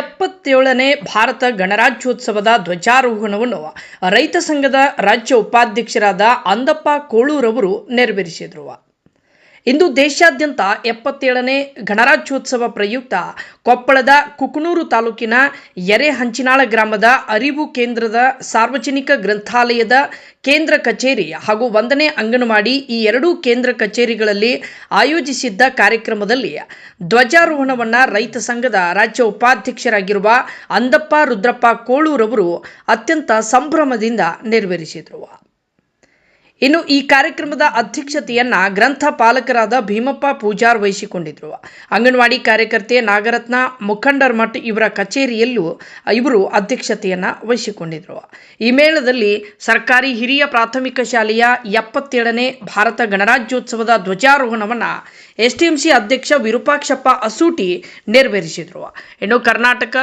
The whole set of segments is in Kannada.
ಎಪ್ಪತ್ತೇಳನೇ ಭಾರತ ಗಣರಾಜ್ಯೋತ್ಸವದ ಧ್ವಜಾರೋಹಣವನ್ನು ರೈತ ಸಂಘದ ರಾಜ್ಯ ಉಪಾಧ್ಯಕ್ಷರಾದ ಅಂದಪ್ಪ ಕೋಳೂರವರು ನೆರವೇರಿಸಿದರು. ಇಂದು ದೇಶಾದ್ಯಂತ ಎಪ್ಪತ್ತೇಳನೇ ಗಣರಾಜ್ಯೋತ್ಸವ ಪ್ರಯುಕ್ತ ಕೊಪ್ಪಳದ ಕುಕನೂರು ತಾಲೂಕಿನ ಎರೆಹಂಚಿನಾಳ ಗ್ರಾಮದ ಅರಿವು ಕೇಂದ್ರದ ಸಾರ್ವಜನಿಕ ಗ್ರಂಥಾಲಯದ ಕೇಂದ್ರ ಕಚೇರಿ ಹಾಗೂ ಒಂದನೇ ಅಂಗನವಾಡಿ ಈ ಎರಡೂ ಕೇಂದ್ರ ಕಚೇರಿಗಳಲ್ಲಿ ಆಯೋಜಿಸಿದ್ದ ಕಾರ್ಯಕ್ರಮದಲ್ಲಿ ಧ್ವಜಾರೋಹಣವನ್ನು ರೈತ ಸಂಘದ ರಾಜ್ಯ ಉಪಾಧ್ಯಕ್ಷರಾಗಿರುವ ಅಂದಪ್ಪ ರುದ್ರಪ್ಪ ಕೋಳೂರವರು ಅತ್ಯಂತ ಸಂಭ್ರಮದಿಂದ ನೆರವೇರಿಸಿದರು. ಇನ್ನು ಈ ಕಾರ್ಯಕ್ರಮದ ಅಧ್ಯಕ್ಷತೆಯನ್ನ ಗ್ರಂಥ ಪಾಲಕರಾದ ಭೀಮಪ್ಪ ಪೂಜಾರ್ ವಹಿಸಿಕೊಂಡಿದ್ರು. ಅಂಗನವಾಡಿ ಕಾರ್ಯಕರ್ತೆ ನಾಗರತ್ನ, ಮುಖಂಡರ್ ಮಠ್ ಇವರ ಕಚೇರಿಯಲ್ಲೂ ಇವರು ಅಧ್ಯಕ್ಷತೆಯನ್ನ ವಹಿಸಿಕೊಂಡಿದ್ರು. ಈ ಮೇಳದಲ್ಲಿ ಸರ್ಕಾರಿ ಹಿರಿಯ ಪ್ರಾಥಮಿಕ ಶಾಲೆಯ ಎಪ್ಪತ್ತೇಳನೇ ಭಾರತ ಗಣರಾಜ್ಯೋತ್ಸವದ ಧ್ವಜಾರೋಹಣವನ್ನ ಎಸ್ಟಿಎಂಸಿ ಅಧ್ಯಕ್ಷ ವಿರೂಪಾಕ್ಷಪ್ಪ ಅಸೂಟಿ ನೆರವೇರಿಸಿದರು. ಇನ್ನು ಕರ್ನಾಟಕ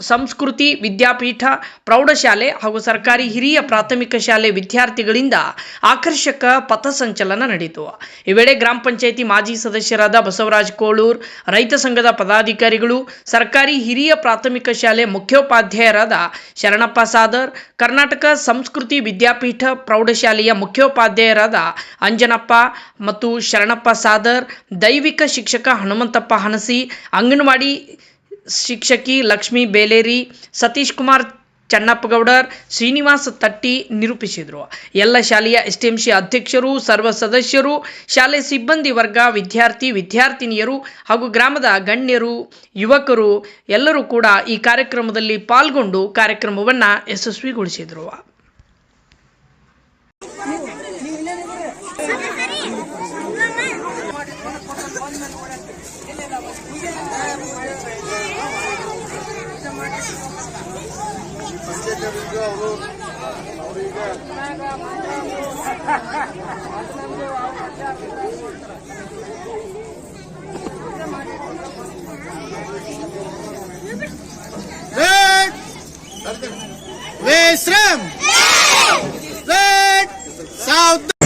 ಸಂಸ್ಕೃತಿ ವಿದ್ಯಾಪೀಠ, ಪ್ರೌಢಶಾಲೆ ಹಾಗೂ ಸರ್ಕಾರಿ ಹಿರಿಯ ಪ್ರಾಥಮಿಕ ಶಾಲೆ ವಿದ್ಯಾರ್ಥಿಗಳಿಂದ ಆಕರ್ಷಕ ಪಥಸಂಚಲನ ನಡೆಯಿತು ಈ ವೇಳೆ ಗ್ರಾಮ ಪಂಚಾಯಿತಿ ಮಾಜಿ ಸದಸ್ಯರಾದ ಬಸವರಾಜ್ ಕೋಳೂರ್, ರೈತ ಸಂಘದ ಪದಾಧಿಕಾರಿಗಳು, ಸರ್ಕಾರಿ ಹಿರಿಯ ಪ್ರಾಥಮಿಕ ಶಾಲೆ ಮುಖ್ಯೋಪಾಧ್ಯಾಯರಾದ ಶರಣಪ್ಪ ಸಾದರ್, ಕರ್ನಾಟಕ ಸಂಸ್ಕೃತಿ ವಿದ್ಯಾಪೀಠ ಪ್ರೌಢಶಾಲೆಯ ಮುಖ್ಯೋಪಾಧ್ಯಾಯರಾದ ಅಂಜನಪ್ಪ ಮತ್ತು ಶರಣಪ್ಪ ಸಾದರ್, ದೈವಿಕ ಶಿಕ್ಷಕ ಹನುಮಂತಪ್ಪ ಹನಸಿ, ಅಂಗನವಾಡಿ ಶಿಕ್ಷಕಿ ಲಕ್ಷ್ಮೀ ಬೇಲೇರಿ, ಸತೀಶ್ ಕುಮಾರ್ ಚನ್ನಪ್ಪಗೌಡರ್ ಶ್ರೀನಿವಾಸ ತಟ್ಟಿ ನಿರೂಪಿಸಿದರು. ಎಲ್ಲ ಶಾಲೆಯ ಎಸ್ಟಿಎಂಸಿ ಅಧ್ಯಕ್ಷರು, ಸರ್ವ ಸದಸ್ಯರು, ಶಾಲೆ ಸಿಬ್ಬಂದಿ ವರ್ಗ, ವಿದ್ಯಾರ್ಥಿ, ವಿದ್ಯಾರ್ಥಿನಿಯರು ಹಾಗೂ ಗ್ರಾಮದ ಗಣ್ಯರು, ಯುವಕರು ಎಲ್ಲರೂ ಕೂಡ ಈ ಕಾರ್ಯಕ್ರಮದಲ್ಲಿ ಪಾಲ್ಗೊಂಡು ಕಾರ್ಯಕ್ರಮವನ್ನು ಯಶಸ್ವಿಗೊಳಿಸಿದರು. Red, Wait, Red, Wait! South!